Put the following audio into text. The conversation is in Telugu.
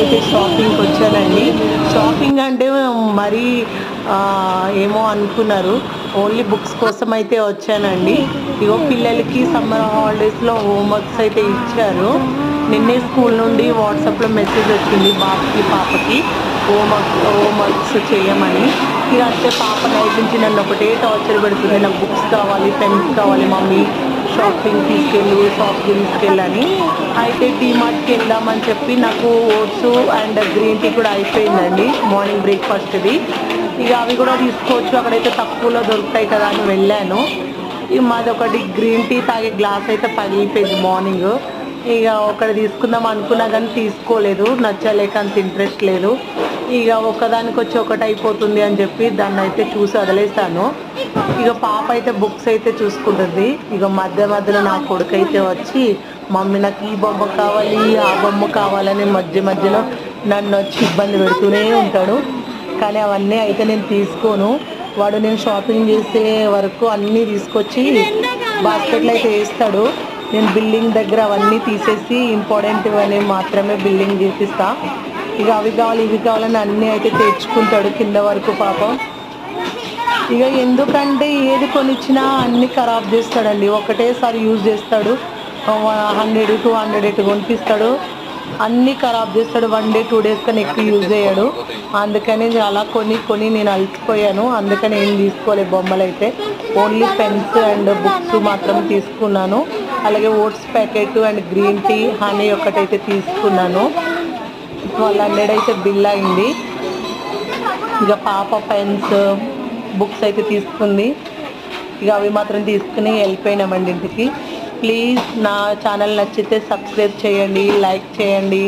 అయితే షాపింగ్కి వచ్చానండి. షాపింగ్ అంటే మరీ ఏమో అనుకున్నారు. ఓన్లీ బుక్స్ కోసం అయితే వచ్చానండి. ఇగో పిల్లలకి సమ్మర్ హాలిడేస్లో హోంవర్క్స్ అయితే ఇచ్చారు. నిన్నే స్కూల్ నుండి వాట్సాప్లో మెసేజ్ వచ్చింది బాబుకి పాపకి హోంవర్క్ హోంవర్క్స్ చేయమని. ఇక అంటే పాప నైట్ నుంచి నన్ను ఒకటే టార్చర్ పెడుతుంది. నాకు బుక్స్ కావాలి పెన్స్ కావాలి మమ్మీ. షాపింగ్ తీసుకెళ్ళు షాప్కి తీసుకెళ్ళని. అయితే టీమార్ట్కి వెళ్దామని చెప్పి నాకు ఓట్స్ అండ్ గ్రీన్ టీ కూడా అయిపోయిందండి మార్నింగ్ బ్రేక్ఫాస్ట్ది ఇక అవి కూడా తీసుకోవచ్చు అక్కడైతే తక్కువలో దొరుకుతాయి కదా అని వెళ్ళాను. ఇక మాది ఒకటి గ్రీన్ టీ తాగే గ్లాస్ అయితే పగిలిపోయింది మార్నింగ్ ఇక ఒకటి తీసుకుందాం అనుకున్నా కానీ తీసుకోలేదు నచ్చలేక అంత ఇంట్రెస్ట్ లేదు. ఇక ఒకదానికి వచ్చి ఒకటి అయిపోతుంది అని చెప్పి దాన్ని అయితే చూసి వదిలేస్తాను. ఇక పాప అయితే బుక్స్ అయితే చూసుకుంటుంది. ఇక మధ్య మధ్యలో నా కొడుకు అయితే వచ్చి మమ్మీ నాకు ఈ బొమ్మ కావాలి ఆ బొమ్మ కావాలని మధ్య మధ్యలో నన్ను వచ్చి ఇబ్బంది పెడుతూనే ఉంటాడు. కానీ అవన్నీ అయితే నేను తీసుకోను. వాడు నేను షాపింగ్ చేసే వరకు అన్నీ తీసుకొచ్చి బాస్కెట్లో అయితే వేస్తాడు. నేను బిల్డింగ్ దగ్గర అవన్నీ తీసేసి ఇంపార్టెంట్ అని మాత్రమే బిల్డింగ్ చేపిస్తాను ఇక అవి కావాలి ఇవి కావాలని అన్నీ అయితే తెచ్చుకుంటాడు కింద వరకు పాపం. ఇక ఎందుకంటే ఏది కొనిచ్చినా అన్నీ ఖరాబ్ చేస్తాడండి. ఒకటేసారి యూజ్ చేస్తాడు. హండ్రెడ్ టూ హండ్రెడ్ ఎటు కొనిపిస్తాడు. అన్నీ ఖరాబ్ చేస్తాడు. వన్ డే టూ డేస్ కన్నా ఎక్కువ యూజ్ చేయడు. అందుకని అలా కొని కొని నేను అలసిపోయాను. అందుకని ఏం తీసుకోలేదు బొమ్మలు అయితే ఓన్లీ పెన్స్ అండ్ బుక్స్ మాత్రం తీసుకున్నాను. అలాగే oats packet and green tea honey ఒకటైతే తీసుకున్నాను. ట్వెల్వ్ హండ్రెడ్ అయితే బిల్ అయింది. ఇక పాప పెన్స్ బుక్స్ అయితే తీసుకుంది. ఇక అవి మాత్రం తీసుకుని వెళ్ళిపోయినామండి ఇంటికి. ప్లీజ్ నా ఛానల్ నచ్చితే సబ్స్క్రైబ్ చేయండి లైక్ చేయండి.